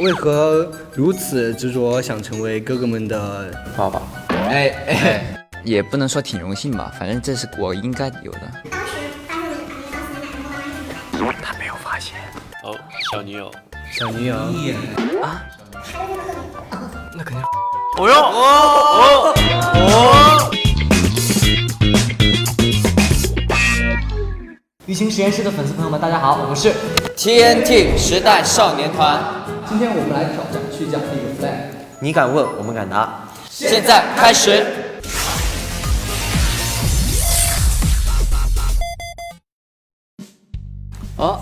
为何如此执着想成为哥哥们的爸爸？哎哎，也不能说挺荣幸吧，反正这是我应该有的。当时？他没有发现。哦，小女友。小女友啊？那肯定。哦哟，哦哦雨晴实验室的粉丝朋友们，大家好，我们是 TNT 时代少年团，今天我们来挑战去奖励一个 flag。你敢问，我们敢答。现在开始。哦，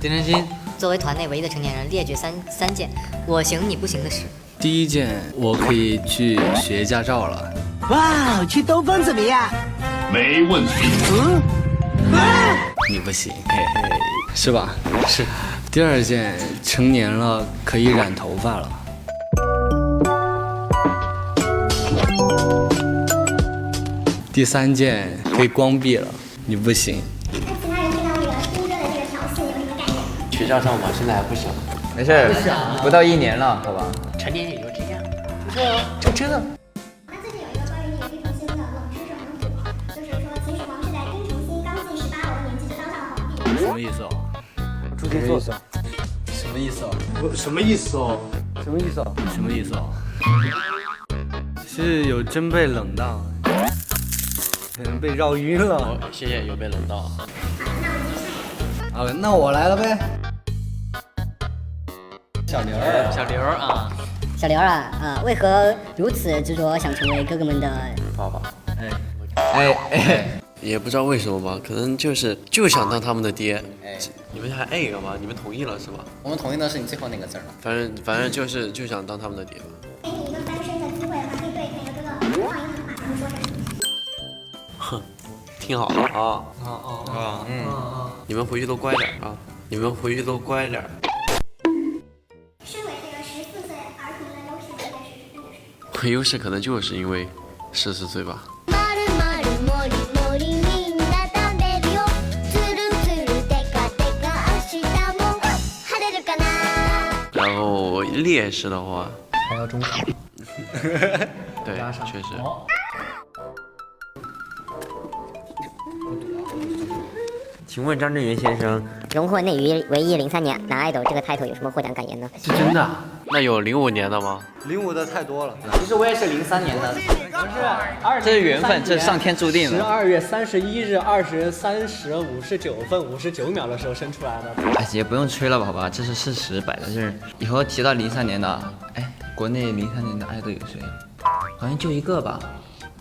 丁真心，作为团内唯一的成年人，列举三三件我行你不行的事。第一件，我可以去学驾照了。哇，去兜风怎么样？没问题。嗯，啊你不行，嘿嘿，是吧？是。第二件，成年了可以染头发了。第三件，可以光臂了。你不行。那其他人听到这个新歌的这个调戏有什么感觉？学驾照嘛，现在还不行。没事，不到一年了，好吧。成年也就这样。那最近有一个关于你非常新的冷知识很火，就是说秦始皇是在丁程熙刚进十八楼的年纪就当上了皇帝。什么意思哦？注定做。什么意思哦？什么意思哦？什么意思啊？什么意思哦？是有真被冷到，可能被绕晕了。哦，谢谢，有被冷到。好，那我来了呗。小刘，小刘啊，小刘啊，啊，为何如此执着想成为哥哥们的？爸爸。哎哎，也不知道为什么吧，可能就是就想当他们的爹。你们还爱一个吗？你们同意了是吧？我们同意的是你最后那个字儿了。反正反正就是就想当他们的爹吧。给你一个翻身的机会的话，可以对那个哥哥放一个狠话，他们说什么？哼，听好了啊啊啊啊，嗯啊你们回去都乖点儿啊！你们回去都乖点儿。身为这个十四岁儿童的优势，应该是什么？我优势可能就是因为十四岁吧。劣势的话，还要中考。对，确实。请问张震源先生，荣获内娱唯一零三年男爱豆这个 title 有什么获奖感言呢？是真的？那有零五年的吗？零五的太多了。其实我也是零三年的，不是二这是缘分，这是上天注定的。十二月三十一日二十三时五十九分五十九秒的时候生出来的。哎，也不用吹了吧，好吧，这是事实摆在这儿。以后提到零三年的，哎，国内零三年的爱豆有谁？好像就一个吧，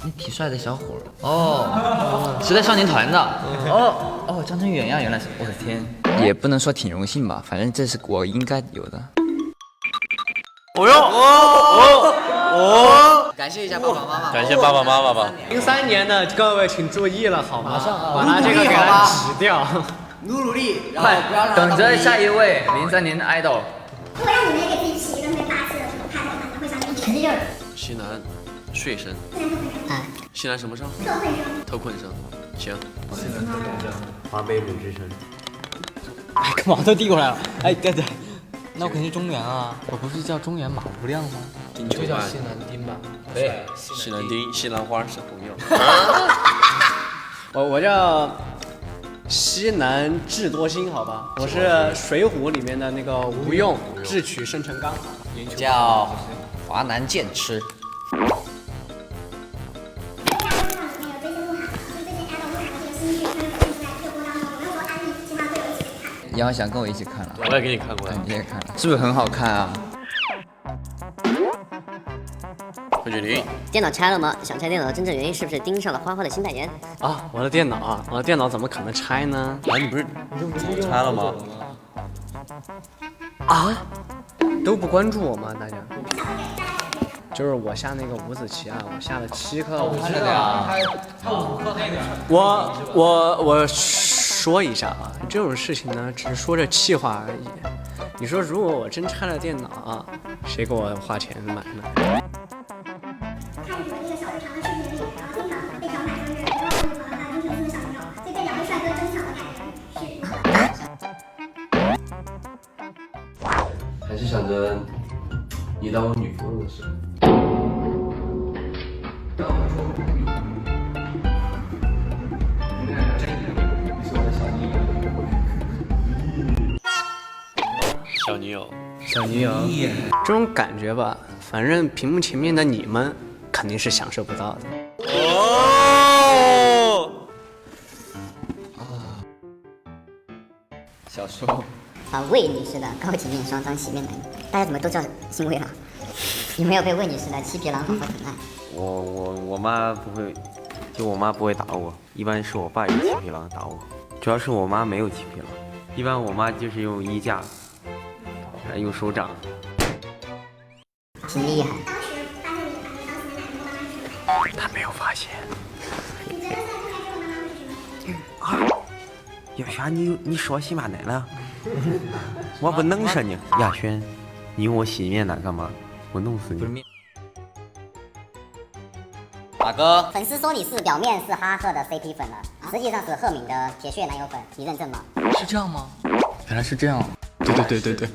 那挺帅的小伙儿。哦，时代少年团的。哦哦，张真源呀，原来是，我的天，也不能说挺荣幸吧，反正这是我应该有的。哦哟，哦哦感谢一下爸爸妈妈。感谢爸爸妈妈吧。零三年的各位请注意了好吗？把他这个给他指掉。努努力，然快，等着下一位零三年的爱豆。如果让你们也给自己起一个特别霸气的这种 title 的话，你会想用什么劲儿？西南睡声，哎，西南什么声？特困声。特困声。行，华北鲁智深。哎，干嘛都递过来了？哎，对对，那我肯定中原啊，我不是叫中原马无量吗？金球万。南丁吧。对，西南丁、西兰花是朋友。我我叫西南智多星，好吧？我是《水浒》里面的那个吴用，智取生辰纲。叫华南剑痴。大家知道那个追星路海嘛，所以最近 idol 路海的这个新剧它是在热播当中，有没有说安利其他队友一起去看？杨想跟我一起看了，我也给你看过呀。你也看了，是不是很好看啊？何俊林，电脑拆了吗？想拆电脑的真正原因是不是盯上了花花的新代言？啊，我的电脑啊，我的电脑怎么可能拆呢？啊，你不是拆了吗？啊，都不关注我吗？大家？就是我下那个五子棋啊，我下了七颗。是的呀。我我我说一下啊，这种事情呢，只是说着气话而已。你说如果我真拆了电脑啊，谁给我花钱买呢？还是想着你当我女朋友的时候。小女友，小女友，这种感觉吧，反正屏幕前面的你们肯定是享受不到的。哦，啊小时候啊，魏女士的高级面霜当洗面奶，大家怎么都叫姓魏了？有没有被魏女士的七匹狼好好疼爱？我我我妈不会，就我妈不会打我，一般是我爸有七匹狼打我，主要是我妈没有七匹狼，一般我妈就是用衣架，还用手掌。挺厉害。当时发现你把你当洗面奶用妈妈是什么？她没有发现。你觉得在出来之后妈妈会是什么？亚轩，你你说洗面奶了？我不弄死你！亚轩，你用我洗面奶干嘛？我弄死你！大哥，粉丝说你是表面是哈赫的 CP 粉了，实际上是赫敏的铁血男友粉，你认证吗？是这样吗？原来是这样。对对对对对。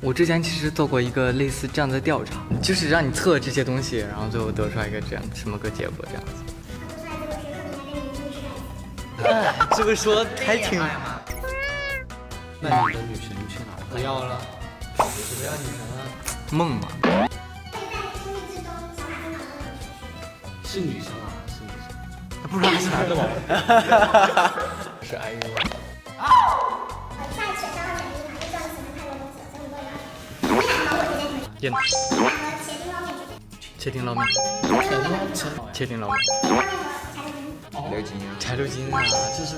我之前其实做过一个类似这样的调查，就是让你测这些东西，然后最后得出来一个这样什么个结果这样子。这个说还挺……那你的女神去哪儿？不要了。梦嘛，所以在生命之中，小马跟老公有是女生啊，是女生。不知道是哪个吧？是 IU。呃，下一选项二选一嘛，就知道你喜欢泰国东西了，所以你都要。为什么我推荐你们？电两个茄丁捞面切丁捞面，切丁捞面，拉面和柴鱼。柴六金啊，这是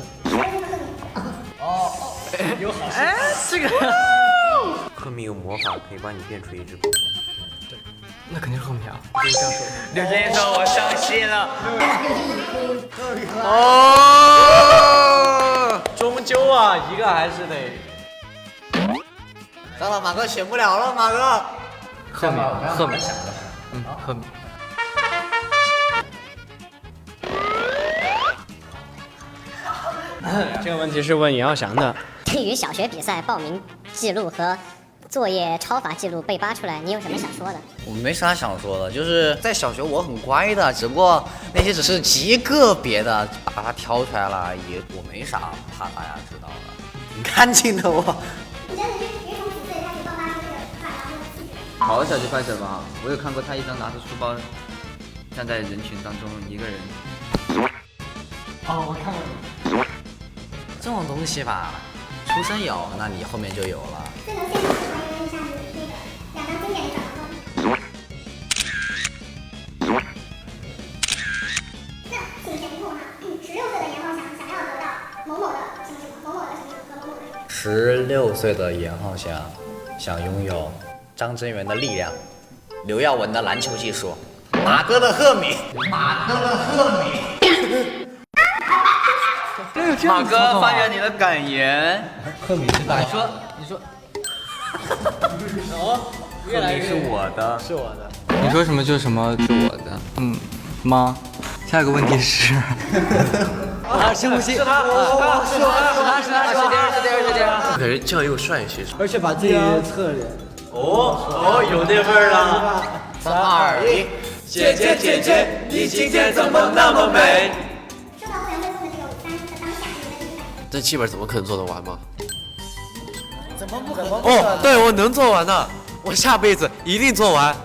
赫敏 有魔法可以帮你变出一只狗。对那肯定是赫敏啊，就是这样说。刘先生：“我伤心了。”哦，终究啊，一个还是得。糟了，马哥选不了了，马哥。赫敏，赫敏，嗯，赫敏。这个问题是问尹耀翔的。对于小学比赛报名记录和作业抄罚记录被扒出来，你有什么想说的？我没啥想说的，就是在小学我很乖的，只不过那些只是极个别的，把它挑出来了，也我没啥怕大家知道的，挺干净的我。好小学快手吧，我有看过他一张拿着书包站在人群当中一个人。哦，我看过这种东西吧，出生有，那你后面就有了。这能现实的还原一下你那个两张经典的转头。那请填空哈，十六岁的严浩翔想要得到某某的什么什么，某某的什么什么和某某的什么。十六岁的严浩翔想拥有张真源的力量，刘耀文的篮球技术，马哥的赫敏，马哥的赫敏。马哥发表你的感言。赫敏是大你说，你说，越来是我的。是我的。你说什么就什么，是我的。嗯，妈。下一个问题是，啊，深呼吸。是他，是他，是他，是他，是他，是他，是他，是第二。感觉这样又帅气。而且把自己侧脸。哦哦，有那味儿了。三二一，姐姐姐姐，你今天怎么那么美？这剧本怎么可能做得完吗？怎么不可能？哦，对，我能做完的，我下辈子一定做完。